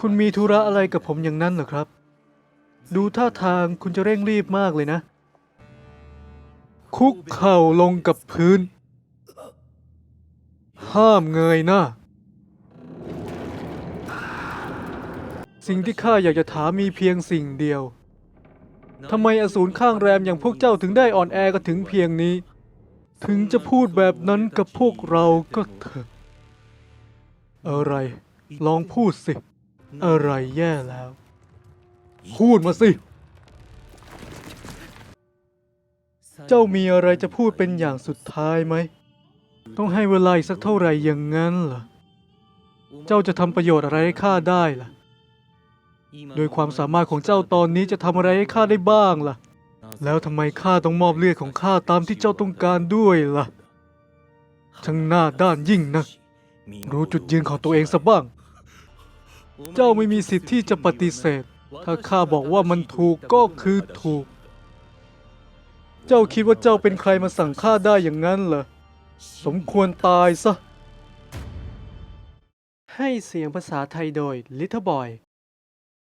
คุณมีธุระอะไรกับผมอย่างนั้นเหรอครับ ดูท่าทางคุณจะเร่งรีบมากเลยนะ คุกเข่าลงกับพื้น ห้ามเงยหน้า สิ่งที่ข้าอยากจะถามมีเพียงสิ่งเดียว ทำไมอสูรข้างแรมอย่างพวกเจ้าถึงได้อ่อนแอกันถึงเพียงนี้ ถึงจะพูดแบบนั้นกับพวกเราก็เถอะ อะไร ลองพูดสิ อะไรแย่แล้ว พูดมาสิ เจ้ามีอะไรจะพูดเป็นอย่างสุดท้ายไหม ต้องให้เวลาอีกสักเท่าไหร่อย่างนั้นเหรอ เจ้าจะทำประโยชน์อะไรให้ข้าได้ล่ะ โดยความสามารถของเจ้าตอนนี้จะทำอะไรให้ข้าได้บ้างล่ะ แล้วทำไมข้าต้องมอบเลือดของข้าตามที่เจ้าต้องการด้วยล่ะช่างหน้าด้านยิ่งนะรู้จุดยืนของตัวเองซะบ้าง เจ้าไม่มีสิทธิ์ที่จะปฏิเสธ ถ้าข้าบอกว่ามันถูกก็คือถูก เจ้าคิดว่าเจ้าเป็นใครมาสั่งข้าได้อย่างนั้นเหรอ สมควรตายซะ ให้เสียงภาษาไทยโดย Little Boy